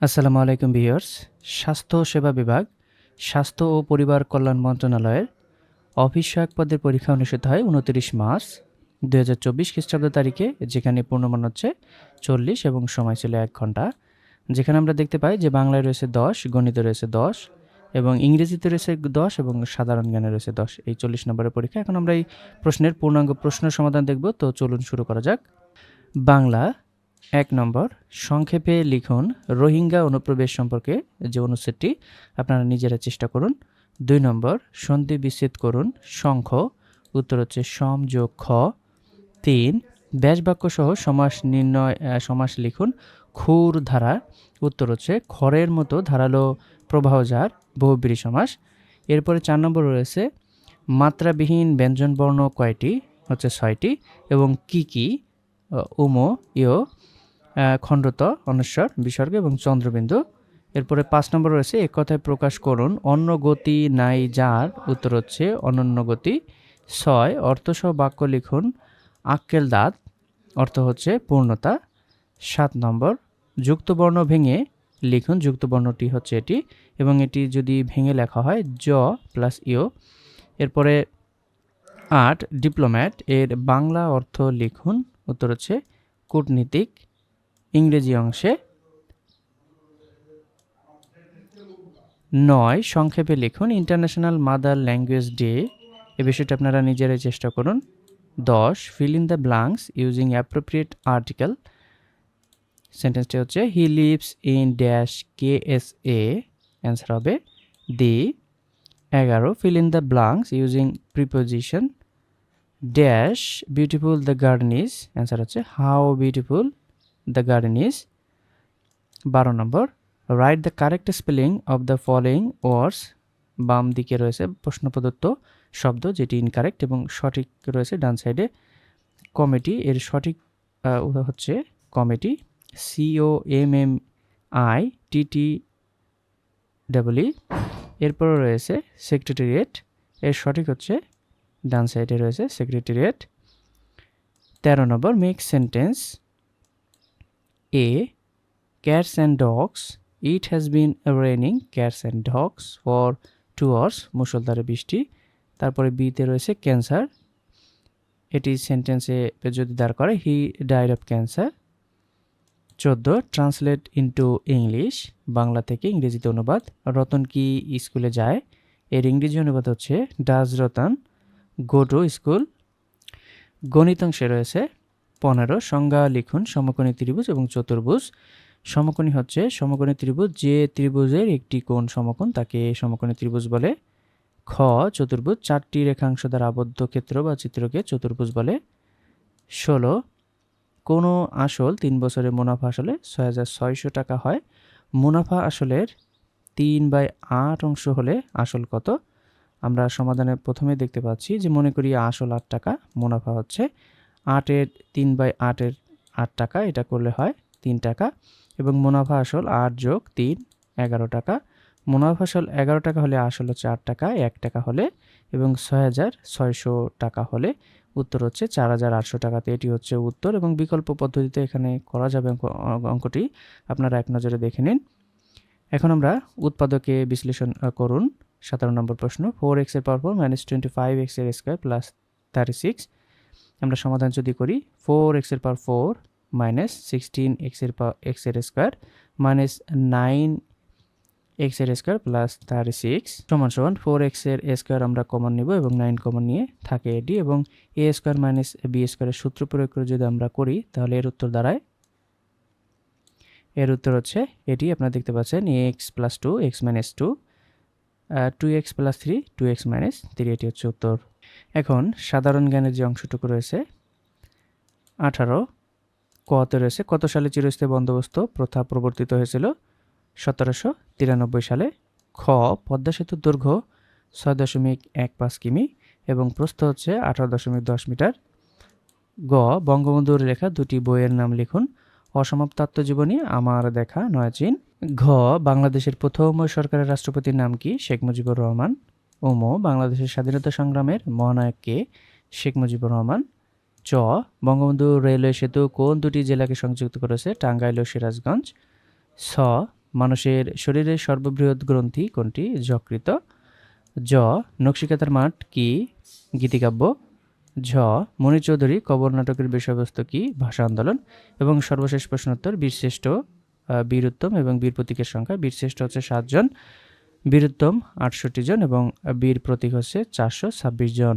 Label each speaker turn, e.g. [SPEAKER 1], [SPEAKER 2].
[SPEAKER 1] আসসালামু আলাইকুম ভিউয়ার্স। স্বাস্থ্য সেবা বিভাগ, স্বাস্থ্য ও পরিবার কল্যাণ মন্ত্রণালয়ের অফিস সহায়ক পদের পরীক্ষা অনুষ্ঠিত হয় উনত্রিশ মার্চ দু হাজার চব্বিশ খ্রিস্টাব্দ তারিখে, যেখানে পূর্ণমান হচ্ছে চল্লিশ এবং সময় ছিল এক ঘণ্টা। যেখানে আমরা দেখতে পাই যে বাংলায় রয়েছে দশ, গণিতে রয়েছে দশ এবং ইংরেজিতে রয়েছে দশ এবং সাধারণ জ্ঞানে রয়েছে দশ। এই চল্লিশ নম্বরের পরীক্ষা। এখন আমরা এই প্রশ্নের পূর্ণাঙ্গ প্রশ্ন সমাধান দেখব। তো চলুন শুরু করা যাক। বাংলা এক নম্বর, সংক্ষেপে লিখুন, রোহিঙ্গা অনুপ্রবেশ সম্পর্কে যে অনুচ্ছেদটি আপনারা নিজেরা চেষ্টা করুন। দুই নম্বর, সন্ধি বিচ্ছেদ করুন, শঙ্খ। উত্তর হচ্ছে সম যোগ খ। তিন, ব্যাসবাক্য সহ সমাস নির্ণয় সমাস লিখুন, খুর ধারা। উত্তর হচ্ছে খড়ের মতো ধারালো প্রবাহজার বহুব্রী সমাস। এরপরে চার নম্বর রয়েছে, মাত্রাবিহীন ব্যঞ্জনবর্ণ কয়টি? হচ্ছে ছয়টি। এবং কি কি? উমো ইয় খণ্ডত অনস্বর, বিসর্গ এবং চন্দ্রবিন্দু। এরপরে পাঁচ নম্বর রয়েছে এক কথায় প্রকাশ করুন, অন্য গতি নাই যার। উত্তর হচ্ছে, অনন্য গতি ছয়। অর্থসহ বাক্য লিখুন, আক্কেল দাঁত। অর্থ হচ্ছে, পূর্ণতা। সাত নম্বর, যুক্তবর্ণ ভেঙে। লিখুন, যুক্তবর্ণটি হচ্ছে এটি। এবং এটি যদি ভেঙে লেখা হয়, জ প্লাস ইও। এরপরে আট, ডিপ্লোম্যাট। এর বাংলা অর্থ লিখুন, উত্তর হচ্ছে, কূটনীতিক। ইংরেজি অংশে নয়, সংক্ষেপে লিখুন ইন্টারন্যাশনাল মাদার ল্যাঙ্গুয়েজ ডে এ বিষয়টা আপনারা নিজেরাই চেষ্টা করুন। দশ fill in the blanks using appropriate article সেন্টেন্সটি হচ্ছে he lives in dash K S A answer হবে দি এগারো fill in the blanks using preposition dash beautiful the garden is answer হচ্ছে how beautiful the garden is বারো নম্বর। Write the correct spelling of the following words বাম দিকে রয়েছে প্রশ্ন প্রদত্ত শব্দ যেটি ইনকারেক্ট এবং সঠিক রয়েছে ডান সাইডে কমিটি এর সঠিক হচ্ছে committee C O M M I T T double এরপরে রয়েছে সেক্রেটারিয়েট এর সঠিক হচ্ছে ডান সাইডে রয়েছে সেক্রেটারিয়েট তেরো নম্বর make sentence A cats and dogs it has been raining cats and dogs for two hours মুসলধারে বৃষ্টি। তারপরে বিতে রয়েছে ক্যান্সার এটি সেন্টেন্সে যদি দাঁড় করে হি ডাইড অফ ক্যান্সার চোদ্দ ট্রান্সলেট ইনটু ইংলিশ বাংলা থেকে ইংরেজিতে অনুবাদ। রতন কি স্কুলে যায়? এর ইংরেজি অনুবাদ হচ্ছে does Ratan go to school গণিতাংশে রয়েছে পনেরো, সংজ্ঞা লিখুন সমকোণী ত্রিভুজ এবং চতুর্ভুজ। সমকোণী হচ্ছে, সমকোণী ত্রিভুজ যে ত্রিভুজের একটি কোণ সমকোণ, তাকে সমকোণী ত্রিভুজ বলে। খ, চতুর্ভুজ চারটি রেখাংশ দ্বারা আবদ্ধ ক্ষেত্র বা চিত্রকে চতুর্ভুজ বলে। ষোলো, কোনো আসল তিন বছরের মুনাফা আসলে ছয় হাজার ছয়শো টাকা হয়। মুনাফা আসলের তিন বাই আট অংশ হলে আসল কত? আমরা সমাধানে প্রথমে দেখতে পাচ্ছি যে মনে করি আসল আট টাকা, মুনাফা হচ্ছে আটের তিন বাই আটের আট টাকা, এটা করলে হয় তিন টাকা। এবং মুনাফা আসল আট যোগ তিন, এগারো টাকা। মুনাফা আসল এগারো টাকা হলে আসল হচ্ছে আট টাকা, এক টাকা হলে এবং ছয় হাজার ছয়শো টাকা হলে। উত্তর হচ্ছে চার হাজার আটশো টাকাতে, এটি হচ্ছে উত্তর। এবং বিকল্প পদ্ধতিতে এখানে করা যাবে অঙ্ক অঙ্কটি। আপনারা এক নজরে দেখে নিন। এখন আমরা উৎপাদকে বিশ্লেষণ করুন। সতেরো নম্বর প্রশ্ন। ফোর এক্সের power four minus twenty five এক্সের স্কোয়ার প্লাস থার্টি সিক্স আমরা সমাধান যদি করি ফোর এক্সের পাওয়ার ফোর মাইনাস সিক্সটিন এক্সের পাওয়ার এক্সের স্কোয়ার মাইনাস নাইন এক্সের স্কোয়ার প্লাস থার্টি সিক্স সমান সমান ফোর এক্সের স্কোয়ার আমরা কমন নিব এবং নাইন কমন নিয়ে থাকে এটি এবং এ স্কোয়ার মাইনাস বি স্কোয়ারের সূত্র প্রয়োগ করে যদি আমরা করি, তাহলে এর উত্তর দাঁড়ায়। এর উত্তর হচ্ছে এটি আপনারা দেখতে পাচ্ছেন এ x plus two x minus two two x plus three two x minus three এটি হচ্ছে উত্তর। এখন সাধারণ জ্ঞানের যে অংশটুকু রয়েছে, আঠারো কতে রয়েছে, কত সালে চিরস্থায়ী বন্দোবস্ত প্রথা প্রবর্তিত হয়েছিল? সতেরোশো তিরানব্বই সালে খ, পদ্মা সেতুর দৈর্ঘ্য ছয় দশমিক এক পাঁচ কিমি এবং প্রস্থ হচ্ছে আঠারো দশমিক দশ মিটার। গ, বঙ্গবন্ধুর লেখা দুটি বইয়ের নাম লিখুন। অসমাপ্ত আত্মজীবনী আমার দেখা নয়াচীন ঘ, বাংলাদেশের প্রথম সরকারের রাষ্ট্রপতির নাম কি? শেখ মুজিবুর রহমান। ওম, বাংলাদেশের স্বাধীনতা সংগ্রামের মহানায়ক কে শেখ মুজিবুর রহমান, চ, বঙ্গবন্ধু রেলওয়ে সেতু কোন দুটি জেলাকে সংযুক্ত করেছে? টাঙ্গাইল ও সিরাজগঞ্জ। ছ মানুষের শরীরের সর্ববৃহৎ গ্রন্থি কোনটি? যকৃত জ, নকশিকাতার মাঠ কি? গীতিকাব্য। ঝ, মণি চৌধুরী কবর নাটকের বিষয়বস্তু কি? ভাষা আন্দোলন। এবং সর্বশেষ প্রশ্নোত্তর, বীরশ্রেষ্ঠ বীরুত্তম এবং বীর প্রতীকের সংখ্যা। বীরশ্রেষ্ঠ হচ্ছে সাতজন। বীরুত্তম আটষট্টি জন এবং বীর প্রতীক হচ্ছে চারশো ছাব্বিশ জন।